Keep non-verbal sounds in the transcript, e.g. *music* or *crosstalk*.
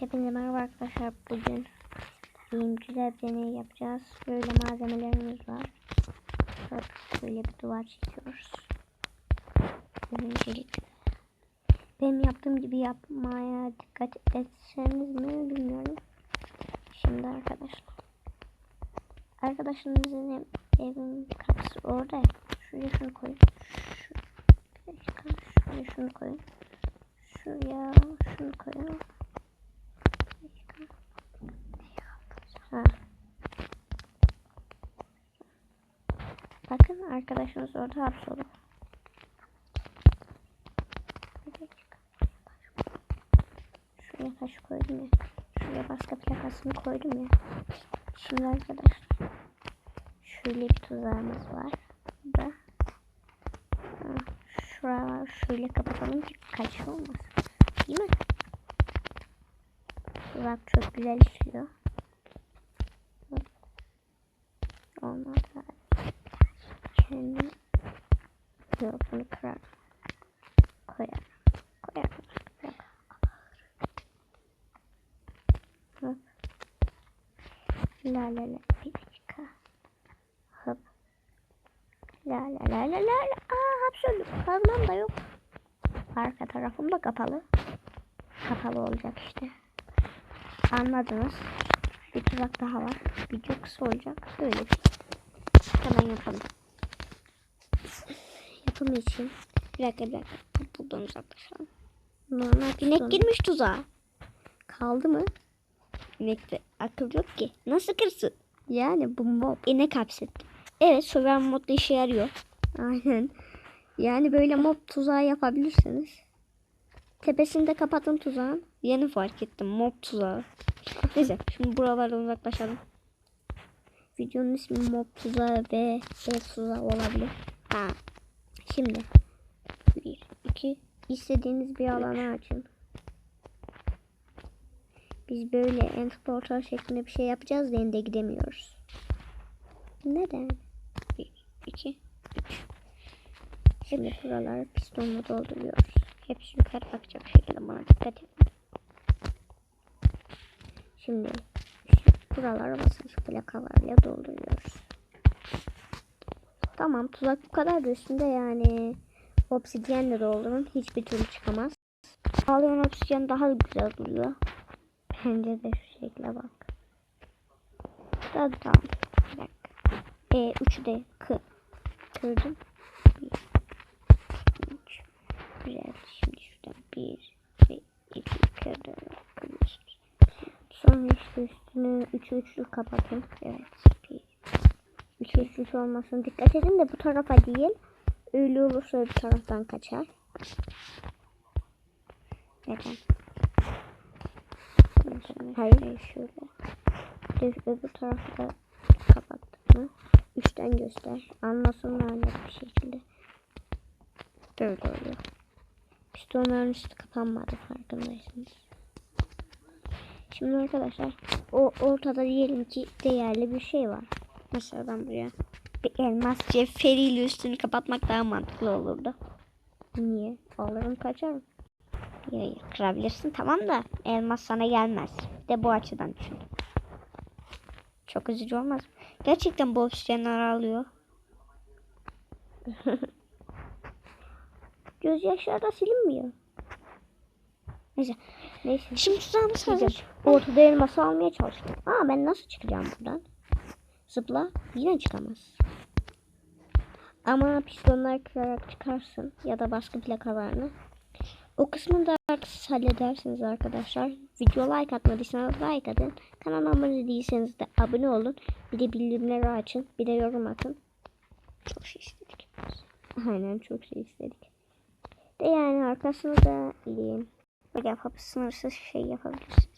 Hepinize merhaba arkadaşlar. Bugün yeni güzel deney yapacağız. Böyle malzemelerimiz var. Böyle bir duvar çekiyoruz. Öncelikle benim yaptığım gibi yapmaya dikkat etseniz mi bilmiyorum. Şimdi arkadaşlar. Arkadaşımızın ev, evin kapısı orada. ya. Şuraya şunu koyun. Şuraya şunu koyun. Şuraya şunu koyun. Bakın arkadaşımız orada hapsoldu. Şuraya taş koydum ya. Şuraya başka plakasını koydum ya. Şimdi arkadaşlar. Şöyle bir tuzağımız var. Burada. Ha, Şuralar şöyle kapatalım ki kaç olmasın. Değil mi? Tuzak çok güzel işliyor. Kendim yok bunu kırar. Koyar. Koyar. Koyar. Hop. La la la. Bir dakika. Hop. La la la la la la. Aa hapşırdım. Kazmam da yok. Arka tarafım da kapalı. Kapalı olacak işte. Anladınız. Bir tuzak daha var. Video kısa olacak. Böyle. Hemen yapalım. Yapım için. Bir dakika bir dakika. Buradan uzaklaşalım. Normal inek girmiş tuzağa. Kaldı mı? İnekte akıl yok ki. Nasıl kırsın? Yani bu mob inek hapsetti. Evet Survival modda işe yarıyor. Aynen. Yani böyle mob tuzağı yapabilirsiniz. Tepesinde kapatın tuzağın. Yeni fark ettim mob tuzağı. Neyse şimdi buralardan uzaklaşalım. Videonun ismi mob tuzağı ve ev tuzağı olabilir. Ha. Şimdi. Bir, iki. istediğiniz bir alanı açın. Biz böyle end portal şeklinde bir şey yapacağız da ende gidemiyoruz. Neden? Bir, iki, üç. Şimdi buraları pistonla dolduruyoruz. Hepsi yukarı bakacak şekilde bana dikkat edin. Şimdi buraları basınç plakalarla dolduruyoruz. Tamam tuzak bu kadar da üstünde yani obsidyenle doldurun hiçbir türlü çıkamaz. Ağlayan obsidyen daha güzel duruyor. Bence de şu şekle bak. Daha tamam. Bir dakika. E, üçü de kı kırdım. Bir, üç. Güzel. Şimdi şuradan bir ve iki kırdım. Sonra işte üstünü üçü üçlü kapatın. Evet. Bir. Üçü üçlü olmasın. Dikkat edin de bu tarafa değil. Öyle olursa öbür taraftan kaçar. Neden? Hayır, şöyle. Dur, öbür tarafı da kapattık mı? Üçten göster. Anlasınlar net bir şekilde. Böyle oluyor. Pistonların üstü kapanmadı farkındaysanız. Şimdi arkadaşlar o ortada diyelim ki değerli bir şey var. Mesela ben buraya bir elmas cevheriyle üstünü kapatmak daha mantıklı olurdu. Niye? Alırım kaçarım. Ya, kırabilirsin tamam da elmas sana gelmez. De bu açıdan düşün. Çok üzücü olmaz mı? Gerçekten bu obsidyenler alıyor. *laughs* Göz yaşlarda silinmiyor. Neyse. Neyse. Şimdi tuzağımız hazır. Ortada elması almaya çalıştım. Aa ben nasıl çıkacağım buradan? Zıpla. Yine çıkamaz. Ama pistonlar kırarak çıkarsın. Ya da baskı plakalarını. O kısmını da siz halledersiniz arkadaşlar. Video like atmadıysanız like atın. Kanala abone değilseniz de abone olun. Bir de bildirimleri açın. Bir de yorum atın. Çok şey istedik. Aynen çok şey istedik. De yani arkasını da iyi. Böyle yapıp sınırsız şey yapabilirsin.